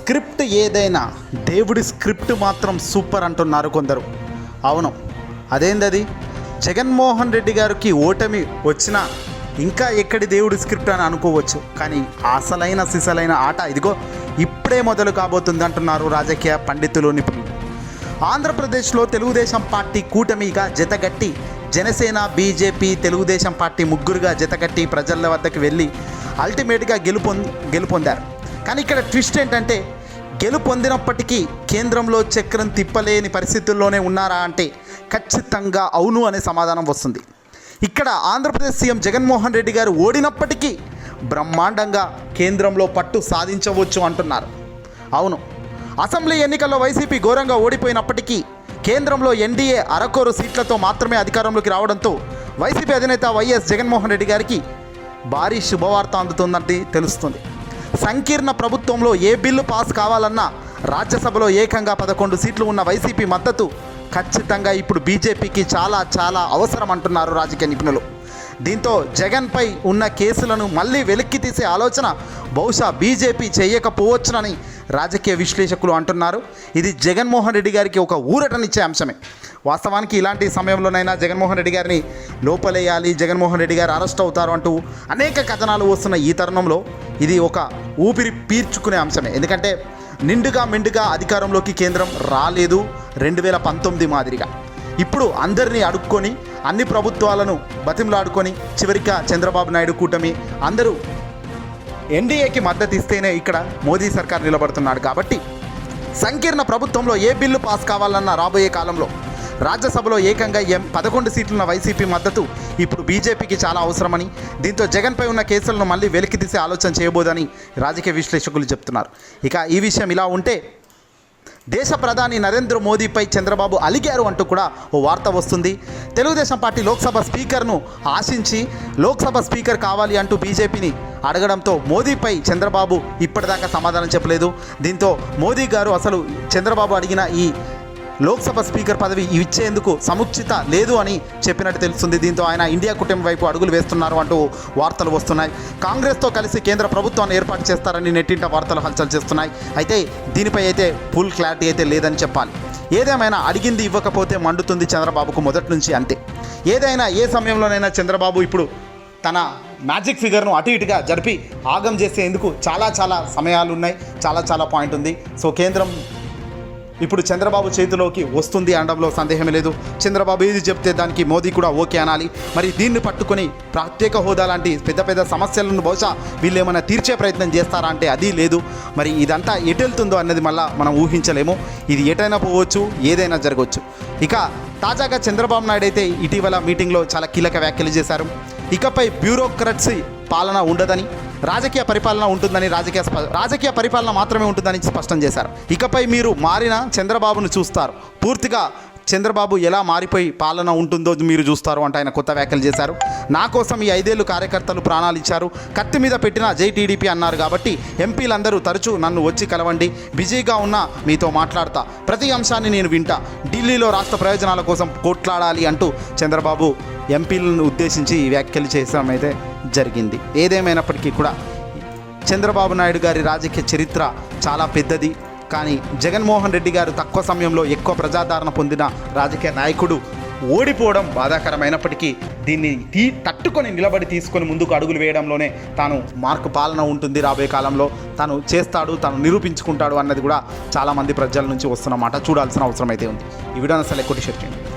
Script ఏదైనా దేవుడి script మాత్రం సూపర్ అంటున్నారు కొందరు. అవును అదేందది? జగన్మోహన్ రెడ్డి గారికి ఓటమి వచ్చినా ఇంకా ఎక్కడి దేవుడి స్క్రిప్ట్ అని అనుకోవచ్చు కానీ అసలైన సిసలైన ఆట ఇదిగో ఇప్పుడే మొదలు కాబోతుంది అంటున్నారు రాజకీయ పండితులు నిపుణులు. ఆంధ్రప్రదేశ్లో తెలుగుదేశం పార్టీ కూటమిగా జతగట్టి జనసేన బీజేపీ తెలుగుదేశం పార్టీ ముగ్గురుగా జతగట్టి ప్రజల వద్దకు వెళ్ళి అల్టిమేట్గా గెలుపొం గెలుపొందారు. కానీ ఇక్కడ ట్విస్ట్ ఏంటంటే గెలుపొందినప్పటికీ కేంద్రంలో చక్రం తిప్పలేని పరిస్థితుల్లోనే ఉన్నారా అంటే ఖచ్చితంగా అవును అనే సమాధానం వస్తుంది. ఇక్కడ ఆంధ్రప్రదేశ్ సీఎం జగన్మోహన్ రెడ్డి గారు ఓడినప్పటికీ బ్రహ్మాండంగా కేంద్రంలో పట్టు సాధించవచ్చు అంటున్నారు. అవును అసెంబ్లీ ఎన్నికల్లో వైసీపీ ఘోరంగా ఓడిపోయినప్పటికీ కేంద్రంలో ఎన్డీఏ అరకోరు సీట్లతో మాత్రమే అధికారంలోకి రావడంతో వైసీపీ అధినేత వైఎస్ జగన్మోహన్ రెడ్డి గారికి భారీ శుభవార్త అందుతుందంటే తెలుస్తుంది. సంకీర్ణ ప్రభుత్వంలో ఏ బిల్లు పాస్ కావాలన్నా రాజ్యసభలో ఏకంగా పదకొండు సీట్లు ఉన్న వైసీపీ మద్దతు ఖచ్చితంగా ఇప్పుడు బీజేపీకి చాలా చాలా అవసరం అంటున్నారు రాజకీయ నిపుణులు. దీంతో జగన్పై ఉన్న కేసులను మళ్ళీ వెలిక్కి తీసే ఆలోచన బహుశా బీజేపీ చేయకపోవచ్చునని రాజకీయ విశ్లేషకులు అంటున్నారు. ఇది జగన్మోహన్ రెడ్డి గారికి ఒక ఊరటనిచ్చే అంశమే. వాస్తవానికి ఇలాంటి సమయంలోనైనా జగన్మోహన్ రెడ్డి గారిని లోపలేయాలి జగన్మోహన్ రెడ్డి గారు అరెస్ట్ అవుతారు అంటూ అనేక కథనాలు వస్తున్న ఈ తరుణంలో ఇది ఒక ఊపిరి పీల్చుకునే అంశమే. ఎందుకంటే నిండుగా మెండుగా అధికారంలోకి కేంద్రం రాలేదు రెండు వేల పంతొమ్మిది మాదిరిగా. ఇప్పుడు అందరినీ అడుక్కొని అన్ని ప్రభుత్వాలను బతిమలాడుకొని చివరిగా చంద్రబాబు నాయుడు కూటమి అందరూ ఎన్డీఏకి మద్దతు ఇస్తేనే ఇక్కడ మోదీ సర్కార్ నిలబడుతున్నాడు కాబట్టి సంకీర్ణ ప్రభుత్వంలో ఏ బిల్లు పాస్ కావాలన్నా రాబోయే కాలంలో రాజ్యసభలో ఏకంగా ఎం పదకొండు సీట్లున్న వైసీపీ మద్దతు ఇప్పుడు బీజేపీకి చాలా అవసరమని దీంతో జగన్పై ఉన్న కేసులను మళ్ళీ వెలికి తీసే ఆలోచన చేయబోదని రాజకీయ విశ్లేషకులు చెప్తున్నారు. ఇక ఈ విషయం ఇలా ఉంటే దేశ ప్రధాని నరేంద్ర మోదీపై చంద్రబాబు అలిగారు అంటూ కూడా ఓ వార్త వస్తుంది. తెలుగుదేశం పార్టీ లోక్సభ స్పీకర్ను ఆశించి లోక్సభ స్పీకర్ కావాలి అంటూ బీజేపీని అడగడంతో మోదీపై చంద్రబాబు ఇప్పటిదాకా సమాధానం చెప్పలేదు. దీంతో మోదీ గారు అసలు చంద్రబాబు అడిగిన ఈ లోక్సభ స్పీకర్ పదవి ఇచ్చేందుకు సముచిత లేదు అని చెప్పినట్టు తెలుస్తుంది. దీంతో ఆయన ఇండియా కుటుంబం వైపు అడుగులు వేస్తున్నారు అంటూ వార్తలు వస్తున్నాయి. కాంగ్రెస్తో కలిసి కేంద్ర ప్రభుత్వాన్ని ఏర్పాటు చేస్తారని నెట్టింట వార్తలు హల్చల్ చేస్తున్నాయి. అయితే దీనిపై అయితే ఫుల్ క్లారిటీ అయితే లేదని చెప్పాలి. ఏదేమైనా అడిగింది ఇవ్వకపోతే మండుతుంది చంద్రబాబుకు మొదటి నుంచి అంతే. ఏదైనా ఏ సమయంలోనైనా చంద్రబాబు ఇప్పుడు తన మ్యాజిక్ ఫిగర్ను అటు ఇటుగా జరిపి ఆగం చేసేందుకు చాలా చాలా సమయాలు ఉన్నాయి. చాలా చాలా పాయింట్ ఉంది. సో కేంద్రం ఇప్పుడు చంద్రబాబు చేతిలోకి వస్తుంది అనడంలో సందేహమే లేదు. చంద్రబాబు ఏది చెప్తే దానికి మోదీ కూడా ఓకే అనాలి. మరి దీన్ని పట్టుకొని ప్రత్యేక హోదా లాంటి పెద్ద పెద్ద సమస్యలను బహుశా వీళ్ళు ఏమైనా తీర్చే ప్రయత్నం చేస్తారా అంటే అది లేదు. మరి ఇదంతా ఎటెళ్తుందో అన్నది మళ్ళీ మనం ఊహించలేము. ఇది ఎటైనా పోవచ్చు ఏదైనా జరగవచ్చు. ఇక తాజాగా చంద్రబాబు నాయుడు అయితే ఇటీవల మీటింగ్లో చాలా కీలక వ్యాఖ్యలు చేశారు. ఇకపై బ్యూరోక్రట్సీ పాలన ఉండదని రాజకీయ పరిపాలన ఉంటుందని రాజకీయ రాజకీయ పరిపాలన మాత్రమే ఉంటుందని స్పష్టం చేశారు. ఇకపై మీరు మారిన చంద్రబాబును చూస్తారు. పూర్తిగా చంద్రబాబు ఎలా మారిపోయి పాలన ఉంటుందో మీరు చూస్తారు అంటే ఆయన కొత్త వ్యాఖ్యలు చేశారు. నా కోసం ఈ ఐదేళ్ళు కార్యకర్తలు ప్రాణాలు ఇచ్చారు. కత్తి మీద పెట్టిన జై టీడీపీ అన్నారు కాబట్టి ఎంపీలందరూ తరచూ నన్ను వచ్చి కలవండి. బిజీగా ఉన్నా మీతో మాట్లాడతా. ప్రతి అంశాన్ని నేను వింటా. ఢిల్లీలో రాష్ట్ర ప్రయోజనాల కోసం కొట్లాడాలి అంటూ చంద్రబాబు ఎంపీలను ఉద్దేశించి ఈ వ్యాఖ్యలు చేసడం అయితే జరిగింది. ఏదేమైనప్పటికీ కూడా చంద్రబాబు నాయుడు గారి రాజకీయ చరిత్ర చాలా పెద్దది. కానీ జగన్మోహన్ రెడ్డి గారు తక్కువ సమయంలో ఎక్కువ ప్రజాదరణ పొందిన రాజకీయ నాయకుడు ఓడిపోవడం బాధాకరమైనప్పటికీ దీన్ని తీ తట్టుకొని నిలబడి తీసుకొని ముందుకు అడుగులు వేయడంలోనే తాను మార్కు పాలన ఉంటుంది రాబోయే కాలంలో. తాను చేస్తాడు తాను నిరూపించుకుంటాడు అన్నది కూడా చాలామంది ప్రజల నుంచి వస్తున్నమాట చూడాల్సిన అవసరం అయితే ఉంది. ఈ వీడియోని అసలు ఎక్కువ షేర్ చేయండి.